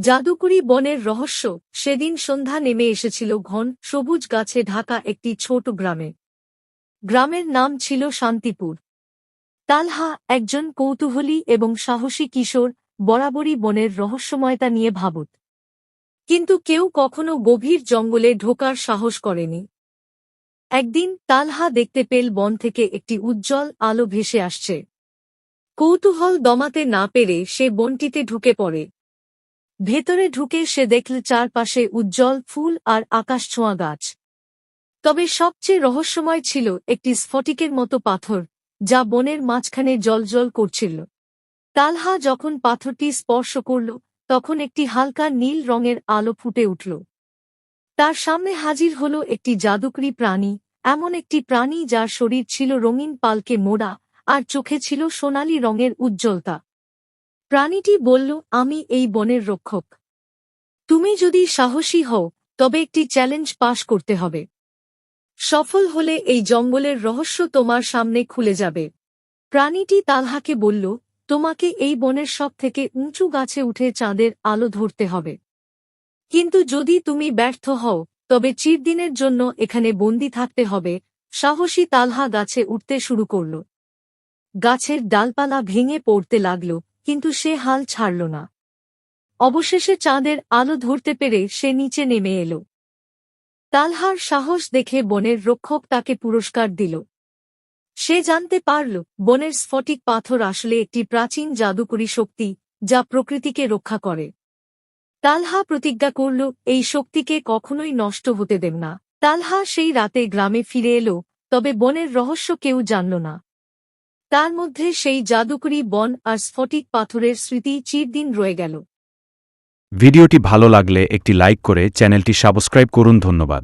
জাদুকরি বনের রহস্য, সেদিন সন্ধ্যা নেমে এসেছিল ঘন, সবুজ গাছে ঢাকা একটি ছোট গ্রামে। গ্রামের নাম ছিল শান্তিপুর। তালহা একজন কৌতূহলী এবং সাহসী কিশোর, বরাবরই বনের রহস্যময়তা নিয়ে ভাবুত। কিন্তু কেউ কখনো গভীর জঙ্গলে ঢোকার সাহস করেনি। একদিন তালহা দেখতে পেল বন থেকে একটি উজ্জ্বল আলো ভেসে আসছে। কৌতূহল দমাতে না পেরে সে বনটিতে ঢুকে পড়ে। ভেতরে ঢুকে সে দেখল চারপাশে উজ্জ্বল ফুল আর আকাশছোঁয়া গাছ। তবে সবচেয়ে রহস্যময় ছিল একটি স্ফটিকের মতো পাথর, যা বনের মাঝখানে জলজল করছিল। তালহা যখন পাথরটি স্পর্শ করল, তখন একটি হালকা নীল রঙের আলো ফুটে উঠল। তার সামনে হাজির হল একটি জাদুকরি প্রাণী, এমন একটি প্রাণী যার শরীর ছিল রঙিন পালকে মোড়া, আর চোখে ছিল সোনালী রঙের উজ্জ্বলতা। প্রাণীটি বলল, আমি এই বনের রক্ষক। তুমি যদি সাহসী হও, তবে একটি চ্যালেঞ্জ পাশ করতে হবে। সফল হলে এই জঙ্গলের রহস্য তোমার সামনে খুলে যাবে প্রাণীটি তালহাকে বলল, তোমাকে এই বনের সব থেকে উঁচু গাছে উঠে চাঁদের আলো ধরতে হবে। কিন্তু যদি তুমি ব্যর্থ হও, তবে চিরদিনের জন্য এখানে বন্দি থাকতে হবে সাহসী তালহা গাছে উঠতে শুরু করল। গাছের ডালপালা ভেঙে পড়তে লাগল। কিন্তু সে হাল ছাড়ল না। অবশেষে চাঁদের আলো ধরতে পেরে সে নিচে নেমে এল। তালহার সাহস দেখে বনের রক্ষক তাকে পুরস্কার দিল। সে জানতে পারল, বনের স্ফটিক পাথর আসলে একটি প্রাচীন জাদুকরী শক্তি যা প্রকৃতিকে রক্ষা করে। তালহা প্রতিজ্ঞা করল, এই শক্তিকে কখনোই নষ্ট হতে দেব না। তালহা সেই রাতে গ্রামে ফিরে এলো, তবে বনের রহস্য কেউ জানল না। তার মধ্যে সেই জাদুকরী বন আর স্ফটিক পাথরের স্মৃতি চিরদিন রয়ে গেল। ভিডিওটি ভালো লাগলে একটি লাইক করে চ্যানেলটি সাবস্ক্রাইব করুন, ধন্যবাদ।